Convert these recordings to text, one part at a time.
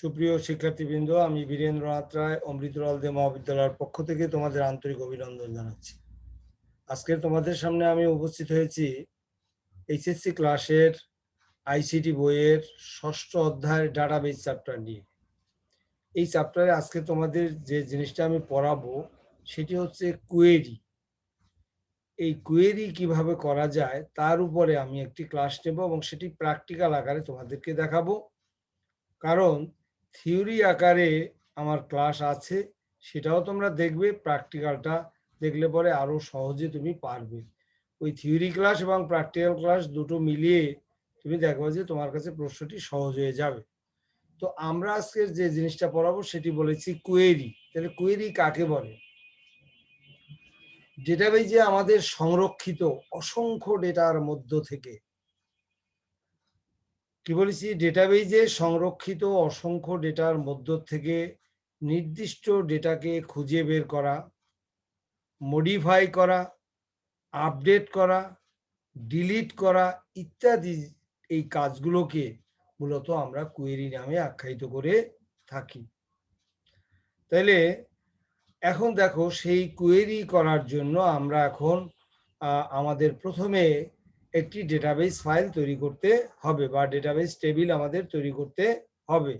সুপ্রিয় শিক্ষার্থীবৃন্দ, আমি বীরেন্দ্রনাথ রায় অমৃতলাল দে মহাবিদ্যালয়ের পক্ষ থেকে তোমাদের আন্তরিক অভিনন্দন জানাচ্ছি। আজকে তোমাদের সামনে আমি উপস্থিত হয়েছি এইচএসসি ক্লাসের আইসিটি বইয়ের ষষ্ঠ অধ্যায়ের ডাটাবেস চ্যাপ্টার নিয়ে। এই চ্যাপ্টারে আজকে তোমাদের যে জিনিসটা আমি পড়াবো, সেটি হচ্ছে কুয়েরি। এই কুয়েরি কীভাবে করা যায়, তার উপরে আমি একটি ক্লাস নেব এবং সেটি প্র্যাকটিক্যাল আকারে তোমাদেরকে দেখাবো। কারণ থিওরি আকারে আমার ক্লাস আছে, সেটাও তোমরা দেখবে, প্র্যাকটিক্যালটা দেখলে পরে আরও সহজে তুমি পারবে। ওই থিওরি ক্লাস এবং প্র্যাকটিক্যাল ক্লাস দুটো মিলিয়ে তুমি দেখবে যে তোমার কাছে প্রশ্নটি সহজ হয়ে যাবে। তো আমরা আজকের যে জিনিসটা পড়াবো সেটি বলেছি কুয়েরি তাহলে কুয়েরি কাকে বলে? ডেটাবেজে আমাদের সংরক্ষিত অসংখ্য ডেটার মধ্য থেকে কি বলেছি? ডেটাবেজে সংরক্ষিত অসংখ্য ডেটার মধ্য থেকে নির্দিষ্ট ডেটাকে খুঁজে বের করা মডিফাই করা আপডেট করা ডিলিট করা ইত্যাদি এই কাজগুলোকে মূলত আমরা কুয়েরি নামে আখ্যায়িত করে থাকি। তাইলে এখন দেখো সেই কুয়েরি করার জন্য আমরা এখন আমাদের প্রথমে একটি ডেটাবেস ফাইল তৈরি করতে হবে বা ডেটাবেস টেবিল আমাদের তৈরি করতে হবে।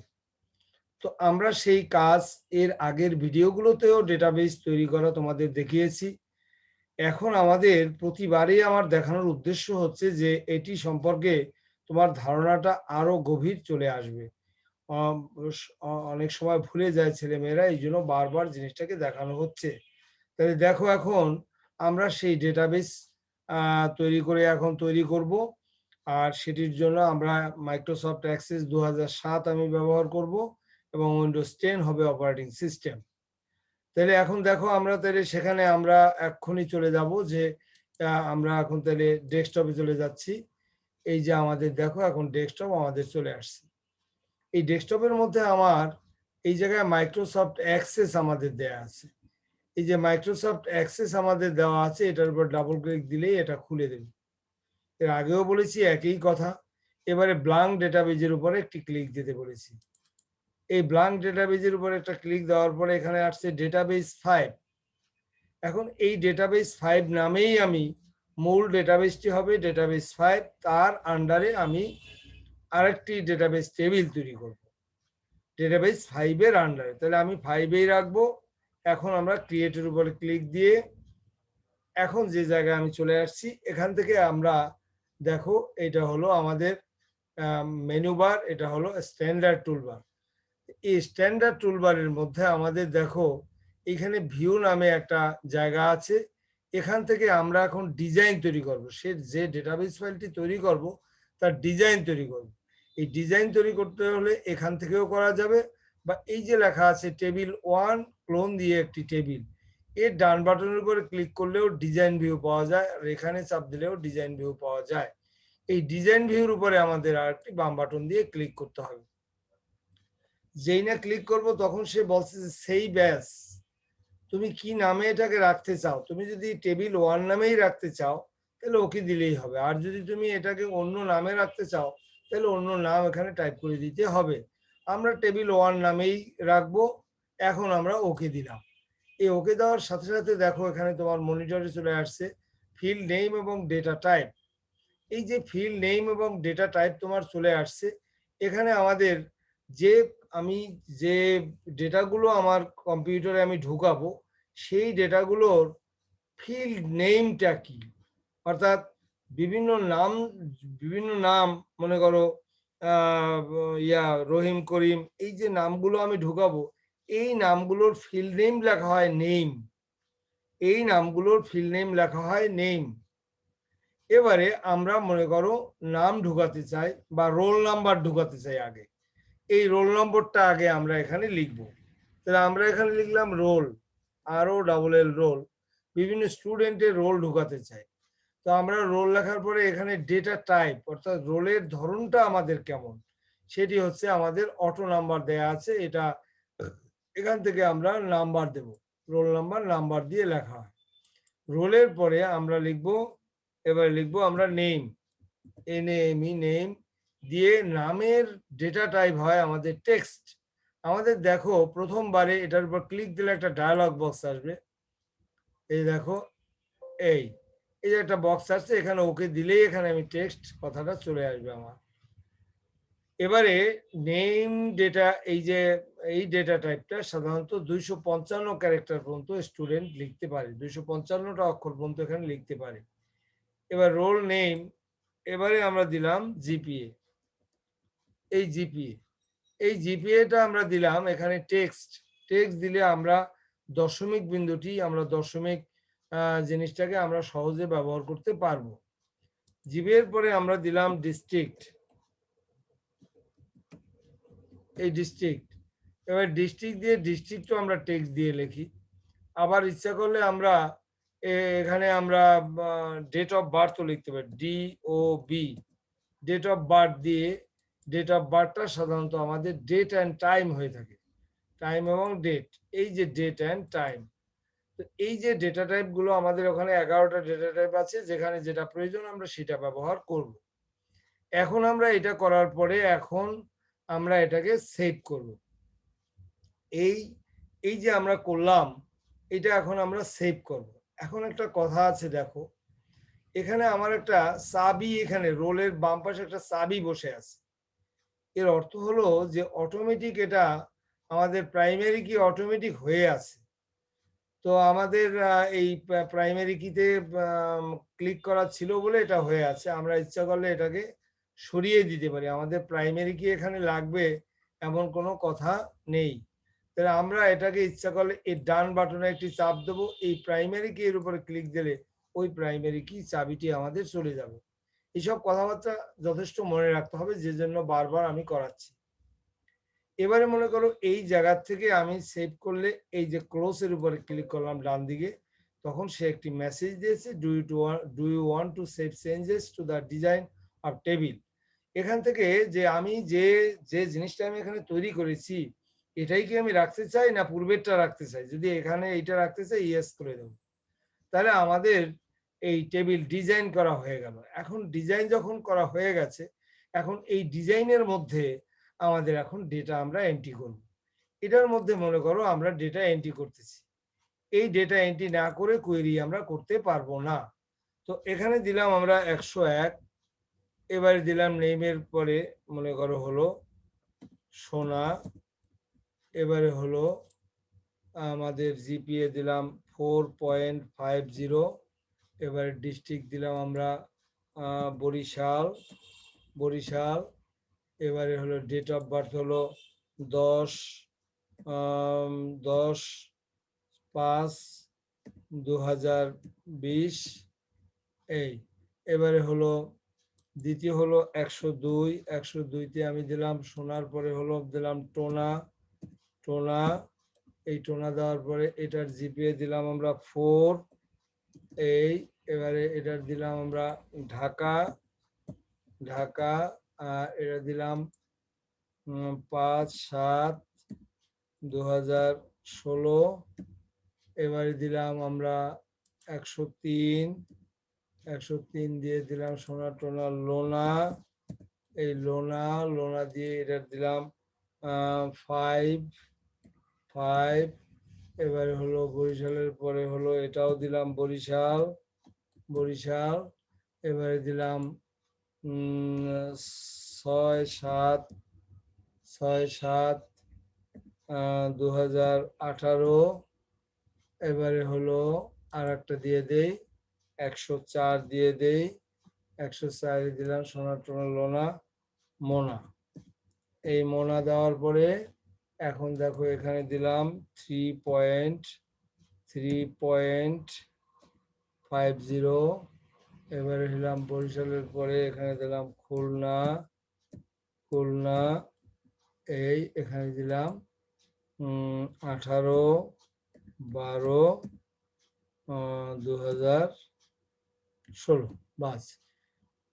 তো আমরা সেই কাজ এর আগের ভিডিওগুলোতেও ডেটাবেস তৈরি করা তোমাদের দেখিয়েছি। এখন আমাদের প্রতিবারই আমার দেখানোর উদ্দেশ্য হচ্ছে যে এটি সম্পর্কে তোমার ধারণাটা আরও গভীর চলে আসবে। অনেক সময় ভুলে যায় ছেলেমেয়েরা, এই জন্য বারবার জিনিসটাকে দেখানো হচ্ছে। তাহলে দেখো এখন আমরা সেই ডেটাবেস তৈরি করে এখন তৈরি করব। আর সেটির জন্য আমরা মাইক্রোসফট অ্যাক্সেস দু সাত আমি ব্যবহার করব এবং উইন্ডোজ টেন হবে অপারেটিং সিস্টেম তাহলে এখন দেখো আমরা তাহলে সেখানে আমরা এক্ষুনি চলে যাব যে আমরা এখন তাহলে ডেস্কটপে চলে যাচ্ছি। এই যে আমাদের দেখো এখন ডেস্কটপ আমাদের চলে আসছে। এই ডেস্কটপের মধ্যে আমার এই জায়গায় মাইক্রোসফট অ্যাক্সেস আমাদের দেয়া আছে। এই যে মাইক্রোসফট অ্যাক্সেস আমাদের দেওয়া আছে, এটার উপর ডাবল ক্লিক দিলেই এটা খুলে দেবে। এর আগেও বলেছি, একই কথা। এবারে ব্লাঙ্ক ডেটাবেজের উপরে একটি ক্লিক দিতে বলেছি। এই ব্লাঙ্ক ডেটাবেজের উপরে একটা ক্লিক দেওয়ার পরে এখানে আসছে ডেটাবেস ফাইভ এখন এই ডেটাবেস ফাইভ নামেই আমি মূল ডেটাবেসটি হবে ডেটাবেস ফাইভ তার আন্ডারে আমি আরেকটি ডেটাবেস টেবিল তৈরি করব। ডেটাবেস ফাইভের আন্ডারে তাহলে আমি ফাইভেই রাখব এখন আমরা ক্রিয়েটের উপরে ক্লিক দিয়ে এখন যে জায়গায় আমি চলে আসছি, এখান থেকে আমরা দেখো এটা হলো আমাদের মেনু বার এটা হলো স্ট্যান্ডার্ড টুলবার এই স্ট্যান্ডার্ড টুলবারের মধ্যে আমাদের দেখো এখানে ভিউ নামে একটা জায়গা আছে, এখান থেকে আমরা এখন ডিজাইন তৈরি করব। সে যে ডেটাবেস ফাইলটি তৈরি করব, তার ডিজাইন তৈরি করব। এই ডিজাইন তৈরি করতে হলে এখান থেকেও করা যাবে বা এই যে লেখা আছে টেবিল ওয়ান ক্লোন দিয়ে একটি টেবিলের ডান বাটনের উপরে ক্লিক করলেও ডিজাইন ভিউ পাওয়া যায় আর এখানে চাপ দিলেও ডিজাইন ভিউ পাওয়া যায়। এই ডিজাইন ভিউর উপরে আমাদের আর একটি বাম বাটন দিয়ে ক্লিক করতে হবে। যেই না ক্লিক করব তখন সে বলছে যে, সেই ব্যাস, তুমি কি নামে এটাকে রাখতে চাও? তুমি যদি টেবিল ওয়ান নামেই রাখতে চাও, তাহলে ওকে দিলেই হবে। আর যদি তুমি এটাকে অন্য নামে রাখতে চাও, তাহলে অন্য নাম এখানে টাইপ করে দিতে হবে। আমরা টেবিল ওয়ান নামেই রাখব। এখন আমরা ওকে দিলাম। এই ওকে দেওয়ার সাথে সাথে দেখো এখানে তোমার মনিটরে চলে আসছে ফিল্ড নেম এবং ডেটা টাইপ এই যে ফিল্ড নেম এবং ডেটা টাইপ তোমার চলে আসছে, এখানে আমাদের যে আমি যে ডেটাগুলো আমার কম্পিউটারে আমি ঢুকাবো, সেই ডেটাগুলোর ফিল্ড নেমটা কি? অর্থাৎ বিভিন্ন নাম বিভিন্ন নাম মনে করো ইয়া, রহিম করিম, এই যে নামগুলো আমি ঢুকাবো এই নামগুলোর ফিল্ড নেম লেখা হয় নেম এই নামগুলোর ফিল্ড নেম লেখা হয় নেম এবারে আমরা মনে করো নাম ঢুকাতে চাই বা রোল নাম্বার ঢুকাতে চাই আগে। এই রোল নম্বরটা আগে আমরা এখানে লিখব। তাহলে আমরা এখানে লিখলাম রোল আরও ডাবল এল রোল বিভিন্ন স্টুডেন্টের রোল ঢুকাতে চাই। তো আমরা রোল লেখার পরে এখানে ডেটা টাইপ অর্থাৎ রোলের ধরনটা আমাদের কেমন? সেটি হচ্ছে আমাদের অটো নাম্বার দেয়া আছে, এটা এখান থেকে আমরা নাম্বার দেব। রোল নাম্বার নাম্বার দিয়ে লেখা হয়। রোলের পরে আমরা লিখব, এবার লিখব আমরা name. N M E name. দিয়ে নামের ডেটা টাইপ হয় আমাদের টেক্সট। আমাদের দেখো, প্রথমবারে এটার উপর ক্লিক দিলে একটা ডায়ালগ বক্স আসবে। এই দেখো, এই। এই যে একটা বক্স আসছে, এখানে ওকে দিলেই এখানে আমি টেক্সট কথাটা চলে আসবে আমার। এবারে নেম ডেটা এই যে, এই ডেটা টাইপটা সাধারণত দুইশো পঞ্চান্ন ক্যারেক্টার পর্যন্ত স্টুডেন্ট লিখতে পারে। দুইশো পঞ্চান্নটা অক্ষর পর্যন্ত এখানে লিখতে পারে। এবার রোল নেম এবারে আমরা দিলাম জিপিএ এই জিপিএ এই জিপিএটা আমরা দিলাম এখানে টেক্সট টেক্সট দিলে আমরা দশমিক বিন্দুটি, আমরা দশমিক জিনিসটাকে আমরা সহজে ব্যবহার করতে পারব। জিপিএর পরে আমরা দিলাম ডিস্ট্রিক্ট এই ডিস্ট্রিক্ট এবার ডিস্ট্রিক্ট দিয়ে ডিস্ট্রিক্টও আমরা টেক্সট দিয়ে লিখি। আবার ইচ্ছা করলে আমরা এখানে আমরা ডেট অফ বার্থও লিখতে পারি। D O B date of birth দিয়ে ডেট অফ বার্থটা সাধারণত আমাদের ডেট অ্যান্ড টাইম হয়ে থাকে। টাইম এবং ডেট এই যে ডেট অ্যান্ড টাইম তো এই যে ডেটা টাইপগুলো আমাদের ওখানে এগারোটা ডেটা টাইপ আছে, যেখানে যেটা প্রয়োজন আমরা সেটা ব্যবহার করব। এখন আমরা এটা করার পরে এখন আমরা এটাকে সেভ করব। এই এই যে আমরা করলাম, এটা এখন আমরা সেভ করব। এখন একটা কথা আছে, দেখো। এখানে আমার একটা চাবি এখানে, রোলের বাম পাশে একটা চাবি বসে আছে। এর অর্থ হলো যে অটোমেটিক এটা আমাদের প্রাইমারি কি অটোমেটিক হয়ে আছে। তো আমাদের এই প্রাইমারি কিতে ক্লিক করা ছিল বলে এটা হয়ে আছে। আমরা ইচ্ছা করলে এটাকে সরিয়ে দিতে পারি। আমাদের প্রাইমারি কি এখানে লাগবে এমন কোনো কথা নেই। তাহলে আমরা এটাকে ইচ্ছা করলে এই ডান বাটনে একটি চাপ দেবো, এই প্রাইমারি কি এর উপরে ক্লিক দিলে ওই প্রাইমারি কি চাবিটি আমাদের চলে যাবে। এইসব কথাবার্তা যথেষ্ট মনে রাখতে হবে, যে জন্য বারবার আমি করাচ্ছি। এবারে মনে করো এই জায়গার থেকে আমি সেভ করলে এই যে ক্লোজের উপরে ক্লিক করলাম ডান দিকে, তখন সে একটি মেসেজ দিয়েছে do you to do you want to save changes to the design of table এখান থেকে যে আমি যে যে জিনিসটা আমি এখানে তৈরি করেছি, এটাই কি আমি রাখতে চাই না পূর্বেরটা রাখতে চাই? যদি এখানে এইটা রাখতে চাই ইয়েস করে দেবো। তাহলে আমাদের এই টেবিল ডিজাইন করা হয়ে গেল। এখন ডিজাইন যখন করা হয়ে গেছে, এখন এই ডিজাইনের মধ্যে আমাদের এখন ডেটা আমরা এন্ট্রি করব। এটার মধ্যে মনে করো আমরা ডেটা এন্ট্রি করতেছি। এই ডেটা এন্ট্রি না করে কোয়েরি আমরা করতে পারব না। তো এখানে দিলাম আমরা একশো এক এবারে দিলাম নেইমের পরে মনে করো হলো সোনা, এবারে হলো আমাদের জিপিএ দিলাম ফোর পয়েন্ট ফাইভ জিরো, এবারে ডিস্ট্রিক্ট দিলাম আমরা বরিশাল বরিশাল, এবারে হলো ডেট অফ বার্থ হলো দশ দশ পাঁচ দু হাজার বিশ, এই, এবারে হলো দ্বিতীয় হলো একশো দুই, একশো দুইতে আমি দিলাম, সোনার পরে হলো দিলাম টোনা টোনা, এই টোনা দেওয়ার পরে এটার জিপিএ দিলাম আমরা ফোর, এই এবারে এটার দিলাম আমরা ঢাকা ঢাকা আর এটা দিলাম পাঁচ, সাত দু হাজার ষোলো, এবারে দিলাম আমরা একশো তিন একশো তিন দিয়ে দিলাম সোনা টোনা লোনা। এই লোনা লোনা দিয়ে এটা দিলাম ফাইভ ফাইভ এবারে হলো বরিশালের পরে হলো এটাও দিলাম বরিশাল বরিশাল। এবারে দিলাম ছয় সাত ছয় সাত দু এবারে হলো আর একটা দিয়ে দেই। একশো চার দিয়ে দেই, একশো চারে দিলাম সোনা টোনা লোনা, মোনা। এই মোনা দেওয়ার পরে এখন দেখো এখানে দিলাম three point three point five zero এবারে দিলাম বরিশালের পরে এখানে দিলাম খুলনা খুলনা, এই এখানে দিলাম আঠারো, বারো দু হাজার ষোলো, বাস।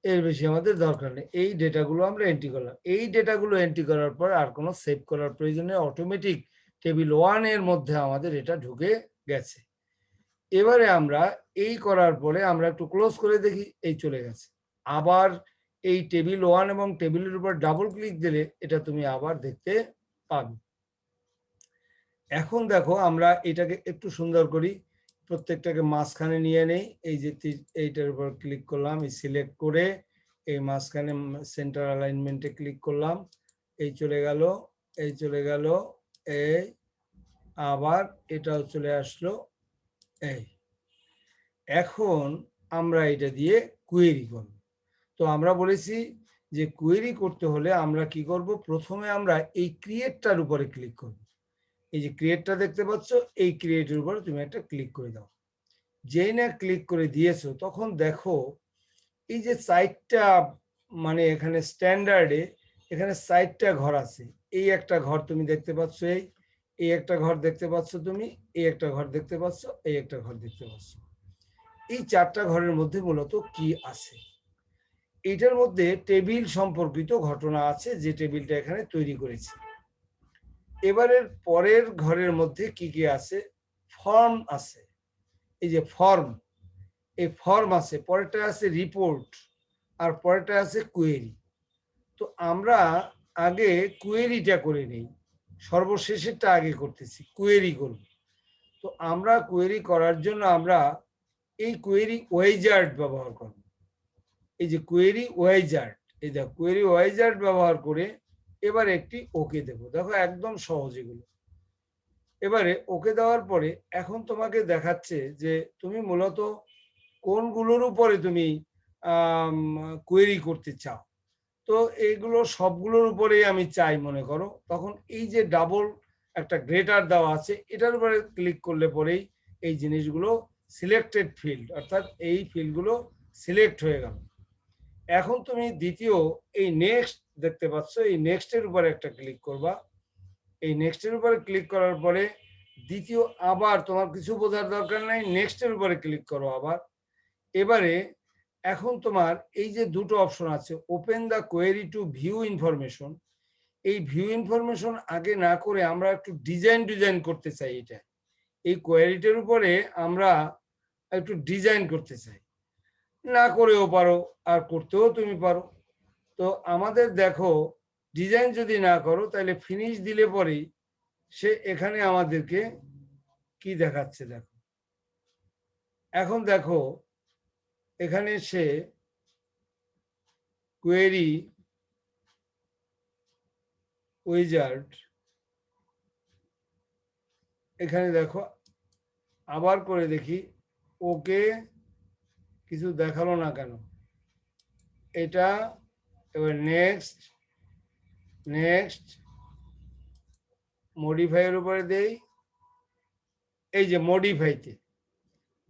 এর বেশি আমাদের দরকার নেই। এই ডেটাগুলো আমরা এন্ট্রি করলাম। এই ডেটাগুলো এন্ট্রি করার পর আর কোনো সেভ করার প্রয়োজনে অটোমেটিক টেবিল ওয়ানের মধ্যে আমাদের এটা ঢুকে গেছে। এবারে আমরা এই করার পরে আমরা একটু ক্লোজ করে দেখি, এই চলে গেছে। আবার এই টেবিল ওয়ান এবং টেবিলের উপর ডাবল ক্লিক দিলে এটা তুমি আবার দেখতে পাবে। এখন দেখো আমরা এটাকে একটু সুন্দর করি। প্রত্যেকটাকে মাঝখানে নিয়ে নেই। এই যে এইটার উপর ক্লিক করলাম, এই সিলেক্ট করে এই মাঝখানে সেন্টার অ্যালাইনমেন্টে ক্লিক করলাম। এই চলে গেল, এই চলে গেল, এই, আবার এটাও চলে আসলো, এই। এখন আমরা এটা দিয়ে কুয়েরি করব। তো আমরা বলেছি যে কুয়েরি করতে হলে আমরা কি করব? প্রথমে আমরা এই ক্রিয়েটটার উপরে ক্লিক করব। এই যে ক্রিয়েটটা দেখতে পাচ্ছ, এই ক্রিয়েটের উপরে তুমি একটা ক্লিক করে দাও। যেই না ক্লিক করে দিয়েছ, তখন দেখো এই যে সাইটটা মানে এখানে স্ট্যান্ডার্ডে এখানে সাইটটা ঘর আছে। এই একটা ঘর তুমি দেখতে পাচ্ছ, এই এই একটা ঘর দেখতে পাচ্ছ তুমি, এই একটা ঘর দেখতে পাচ্ছ, এই একটা ঘর দেখতে পাচ্ছ। এই চারটা ঘরের মধ্যে মূলত কি আছে? এটার মধ্যে টেবিল সম্পর্কিত ঘটনা আছে, যে টেবিলটা এখানে তৈরি করেছি। এবারের পরের ঘরের মধ্যে কি কি আছে? ফর্ম আছে। এই যে ফর্ম, এই ফর্ম আছে, পরেরটা আছে রিপোর্ট আর পরেরটা আছে কুয়েরি। তো আমরা আগে কুয়েরিটা করে নেই, সর্বশেষেরটা আগে করতেছি, কুয়েরি করব। তো আমরা কুয়েরি করার জন্য আমরা এই কুয়েরি ওয়েজার্ড ব্যবহার করব। এই যে কুয়েরি ওয়েজার্ড এই দেখো কুয়েরি ওয়েজার্ড ব্যবহার করে এবার একটি ওকে দেব। দেখো একদম সহজ এগুলো। এবারে ওকে দেওয়ার পরে এখন তোমাকে দেখাচ্ছে যে তুমি মূলত কোনগুলোর উপরে তুমি কোয়েরি করতে চাও। তো এইগুলো সবগুলোর উপরেই আমি চাই মনে করো। তখন এই যে ডাবল একটা গ্রেটার দেওয়া আছে, এটার উপরে ক্লিক করলে পরেই এই জিনিসগুলো সিলেক্টেড ফিল্ড অর্থাৎ এই ফিল্ডগুলো সিলেক্ট হয়ে গেল। এখন তুমি দ্বিতীয়, এই নেক্সট দেখতে পাচ্ছ, এই নেক্সটের উপরে একটা ক্লিক করবা। এই নেক্সটের উপরে ক্লিক করার পরে দ্বিতীয় আবার তোমার কিছু বোঝার দরকার নাই নেক্সটের উপরে ক্লিক করো আবার। এবারে এখন তোমার এই যে দুটো অপশন আছে open the query to view information এই ভিউ ইনফরমেশন আগে না করে আমরা একটু ডিজাইন ডিজাইন করতে চাই এটা। এই কোয়েরিটার উপরে আমরা একটু ডিজাইন করতে চাই। না করেও পারো, আর করতেও তুমি পারো। তো আমাদের দেখো ডিজাইন যদি না করো, তাহলে ফিনিশ দিলে পরেই সে এখানে আমাদেরকে কি দেখাচ্ছে দেখো। এখন দেখো, এখানে সে কোয়েরি উইজার্ড এখানে দেখো, আবার করে দেখি, ওকে কিছু দেখাল না কেন? এটা এবার নেক্সট নেক্সট মডিফাইয়ের উপরে দেই। এই যে মডিফাইতে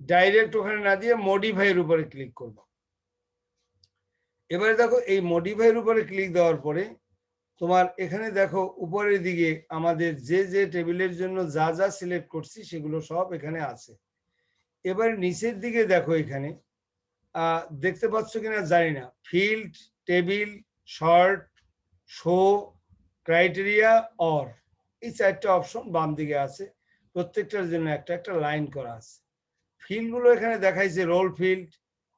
ডাইরেক্ট ওখানে না দিয়ে মডিফাইয়ের উপরে ক্লিক করব। এবারে দেখো এই মডিফাইয়ের উপরে ক্লিক দেওয়ার পরে, তোমার এখানে দেখো উপরের দিকে আমাদের যে যে টেবিলের জন্য যা যা সিলেক্ট করছি সেগুলো সব এখানে আছে। এবার নিচের দিকে দেখো এখানে দেখতে পাচ্ছ কিনা জানি না field table, sort, show, criteria, or. এই চারটা অপশন বাম দিকে আছে। প্রত্যেকটার জন্য একটা একটা লাইন করা আছে। ফিল্ডগুলো এখানে দেখাইছে, রোল ফিল্ড,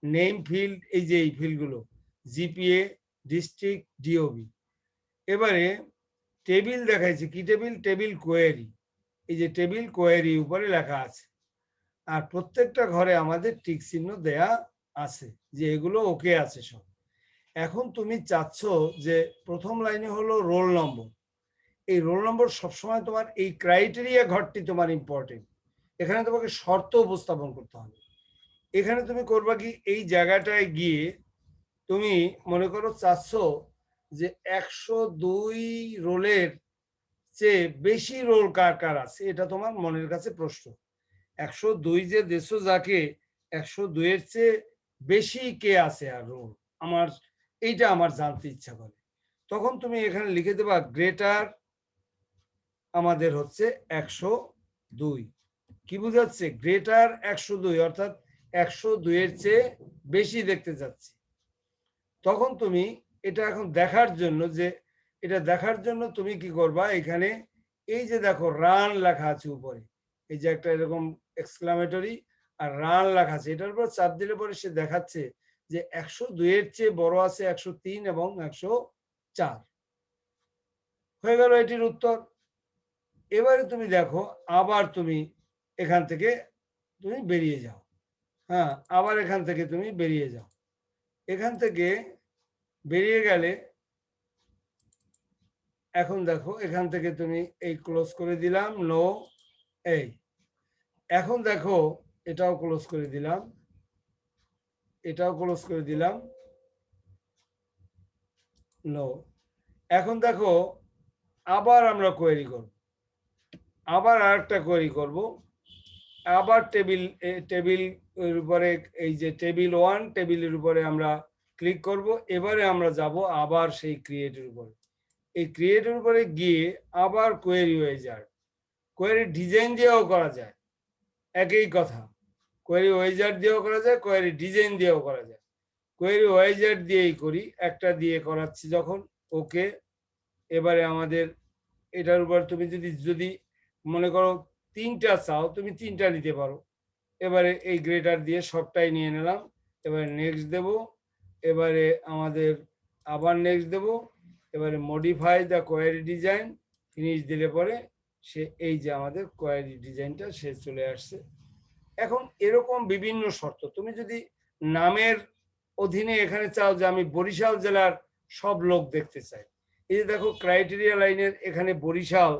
নেম ফিল্ড, এই যে এই ফিল্ডগুলো, জিপিএ, ডিস্ট্রিক্ট, ডিওবি। এবারে টেবিল দেখাইছে, কি টেবিল? Table query. এই যে টেবিল কোয়েরি উপরে লেখা আছে। আর প্রত্যেকটা ঘরে আমাদের টিক চিহ্ন দেয়া আছে যে এগুলো ওকে আছে সব। এখন তুমি চাচ্ছ যে প্রথম লাইনে হলো রোল নম্বর এই রোল নম্বর সবসময় তোমার এই ক্রাইটেরিয়া ঘরটি তোমার ইম্পর্টেন্ট এখানে তোমাকে শর্ত উপস্থাপন করতে হবে। এখানে তুমি করবা কি, এই জায়গাটায় গিয়ে তুমি মনে করো চাচ্ছ যে একশো দুই রোলের চেয়ে বেশি রোল কার কার আছে, এটা তোমার মনের কাছে প্রশ্ন। একশো দুই যে দেশো যাকে, একশো দুইয়ের চেয়ে বেশি কে আছে আর রোল আমার এইটা আমার জানতে ইচ্ছা করে। তখন তুমি এখানে লিখে দেবা, গ্রেটার আমাদের হচ্ছে একশো দুই। কি বুঝাচ্ছে? গ্রেটার একশো দুই অর্থাৎ একশো দুইয়ের চেয়ে বেশি দেখতে যাচ্ছি। তখন তুমি এটা এখন দেখার জন্য যে, এটা দেখার জন্য তুমি কি করবা? এখানে এই যে দেখো রান লেখা আছে উপরে। এই যে একটা এরকম এক্সক্লামেটরি আর রান লেখা আছে। এটার উপর চাপ দিলে পরে সে দেখাচ্ছে যে একশো দুইয়ের চেয়ে বড় আছে একশো তিন এবং একশো চার। হয়ে গেল এটির উত্তর। এবারে তুমি দেখো, আবার তুমি এখান থেকে তুমি বেরিয়ে যাও। হ্যাঁ আবার এখান থেকে তুমি বেরিয়ে যাও। এখান থেকে বেরিয়ে গেলে এখন দেখো, এখান থেকে তুমি এই ক্লোজ করে দিলাম, নো, এই। এখন দেখো, এটাও ক্লোজ করে দিলাম। এটাও ক্লোজ করে দিলাম। নো এখন দেখো, আবার আমরা কোয়েরি করব। আবার আরেকটা কোয়েরি করব। আবার টেবিল টেবিল উপরে, এই যে টেবিল ওয়ান টেবিলের উপরে আমরা ক্লিক করব। এবারে আমরা যাব আবার সেই ক্রিয়েটের উপরে। এই ক্রিয়েটের উপরে গিয়ে আবার কোয়েরি হয়ে যায়। কোয়েরি ডিজাইন দিয়েও করা যায়। একই কথা। কোয়েরি ওয়েজার দিয়েও করা যায় কোয়েরি ডিজাইন দিয়েও করা যায়। কোয়েরি ওয়েজার দিয়েই করি, একটা দিয়ে করাচ্ছি যখন ওকে এবারে আমাদের এটার উপর তুমি যদি যদি মনে করো তিনটা চাও, তুমি তিনটা নিতে পারো। এবারে এই গ্রেটার দিয়ে সবটাই নিয়ে নিলাম, এবারে নেক্সট দেব, এবারে আমাদের আবার নেক্সট দেব, এবারে modify the query design finish দিলে পরে সে, এই যে আমাদের কোয়ারি ডিজাইনটা সে চলে আসছে। এখন এরকম বিভিন্ন শর্ত। তুমি যদি নামের অধীনে এখানে চাও যে আমি বরিশাল জেলার সব লোক দেখতে চাই। এই যে দেখো ক্রাইটেরিয়া লাইনের এখানে বরিশাল,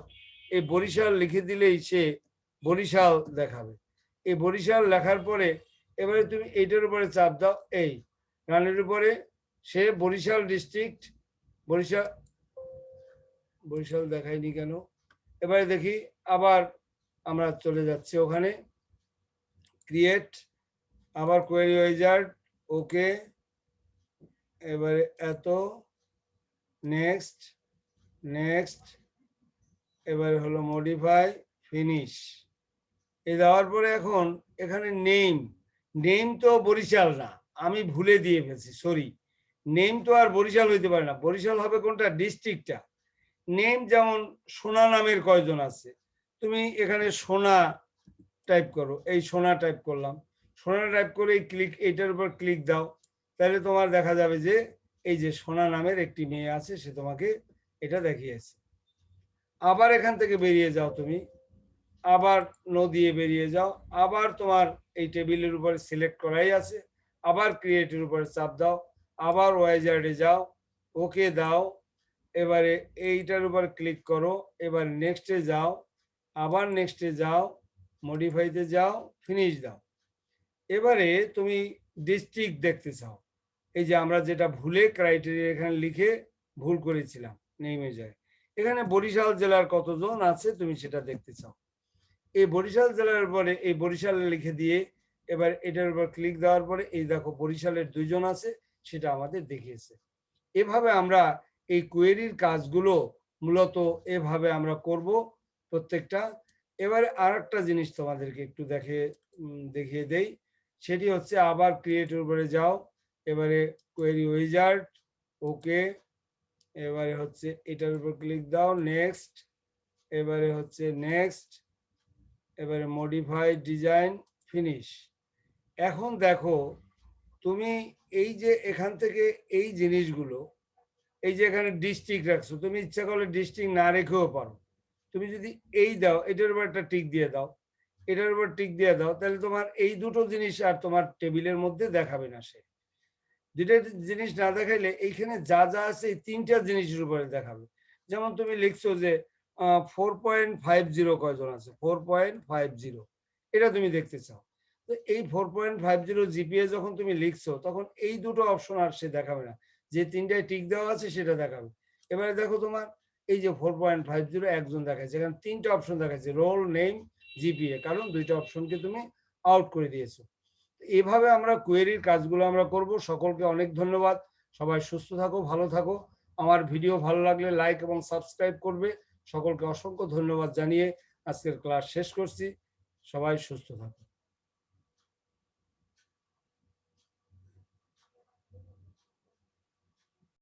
এই বরিশাল লিখে দিলেই সে বরিশাল দেখাবে। এই বরিশাল লেখার পরে এবারে তুমি এইটার উপরে চাপ দাও এই। রানের উপরে সে বরিশাল ডিস্ট্রিক্ট বরিশাল বরিশাল দেখায়নি কেন? এবারে দেখি আবার আমরা চলে যাচ্ছি ওখানে। ক্রিয়েট আবার কোয়েরি ওয়েজার্ড ওকে এবারে এত নেক্সট নেক্সট এবারে হলো মডিফাই ফিনিশ এই দেওয়ার পরে এখন এখানে নেম নেম তো বরিশাল না, আমি ভুলে দিয়ে ফেলছি সরি নেম তো আর বরিশাল হইতে পারে না, বরিশাল হবে কোনটা ডিস্ট্রিক্টটা নেম যেমন সোনা নামের কয়জন আছে, তুমি এখানে সোনা টাইপ করো, এই সোনা টাইপ করলাম। সোনা টাইপ করে এই ক্লিক এইটার উপর ক্লিক দাও, তাহলে তোমার দেখা যাবে যে এই যে সোনা নামের একটি মেয়ে আছে, সে তোমাকে এটা দেখিয়েছে। আবার এখান থেকে বেরিয়ে যাও তুমি। আবার নো দিয়ে বেরিয়ে যাও। আবার তোমার এই টেবিলের উপরে সিলেক্ট করাই আছে। আবার ক্রিয়েটের উপরে চাপ দাও। আবার ওয়াইজার্ডে যাও। ওকে দাও। এবারে এইটার উপর ক্লিক করো। এবার নেক্সটে যাও। আবার নেক্সটে যাও। মডিফাইতে যাও ফিনিশ দাও। এবারে তুমি ডিস্ট্রিক্ট দেখতে চাও। এই যে আমরা যেটা ভুলে ক্রাইটেরিয়া এখানে লিখে ভুল করেছিলাম নেমে যায়। এখানে বরিশাল জেলার কতজন আছে তুমি সেটা দেখতে চাও। এই বরিশাল জেলার পরে, এই বরিশাল লিখে দিয়ে এবার এটার উপর ক্লিক দেওয়ার পরে, এই দেখো বরিশালের দুজন আছে, সেটা আমাদের দেখিয়েছে। এভাবে আমরা এই কোয়েরির কাজগুলো মূলত এভাবে আমরা করব প্রত্যেকটা এবারে আর একটা জিনিস তোমাদেরকে একটু দেখে দেখিয়ে দেই। সেটি হচ্ছে আবার ক্রিয়েটের উপরে যাও। এবারে কোয়েরি উইজার্ড ওকে এবারে হচ্ছে এটার উপর ক্লিক দাও নেক্সট এবারে হচ্ছে নেক্সট এবারে মডিফাই ডিজাইন ফিনিশ এখন দেখো, তুমি এই যে এখান থেকে এই জিনিসগুলো, এই যে এখানে ডিস্ট্রিক্ট রাখছো, তুমি ইচ্ছা করলে ডিস্ট্রিক্ট না রেখেও পারো। তুমি যদি এই দাও, এটার উপর একটা টিক দিয়ে দাও, এটার উপর টিক দিয়ে দাও, তাহলে তোমার এই দুটো জিনিস আর তোমার টেবিলের মধ্যে দেখাবে না সে। দুইটা জিনিস না দেখাইলে এইখানে যা যা আছে তিনটা জিনিসের উপরে দেখাবে। যেমন তুমি লিখছো যে ফোর পয়েন্ট ফাইভ জিরো কয়জন আছে? ফোর পয়েন্ট ফাইভ জিরো এটা তুমি দেখতে চাও। তো এই four point five zero GPA যখন তুমি লিখছো, তখন এই দুটো অপশন আর সে দেখাবে না। যে তিনটায় টিক দেওয়া আছে সেটা দেখাবে। এবারে দেখো তোমার এই যে ফোর পয়েন্ট ফাইভ জিরো একজন দেখাচ্ছে এখানে তিনটা অপশন দেখাচ্ছে রোল নেম জিপিএ কারণ দুইটা অপশনকে তুমি আউট করে দিয়েছ। এভাবে আমরা কোয়েরির কাজগুলো আমরা করব। সকলকে অনেক ধন্যবাদ। সবাই সুস্থ থাকো, ভালো থাকো। আমার ভিডিও ভালো লাগলে লাইক এবং সাবস্ক্রাইব করবে। সকলকে অসংখ্য ধন্যবাদ জানিয়ে আজকের ক্লাস শেষ করছি। সবাই সুস্থ থাকো।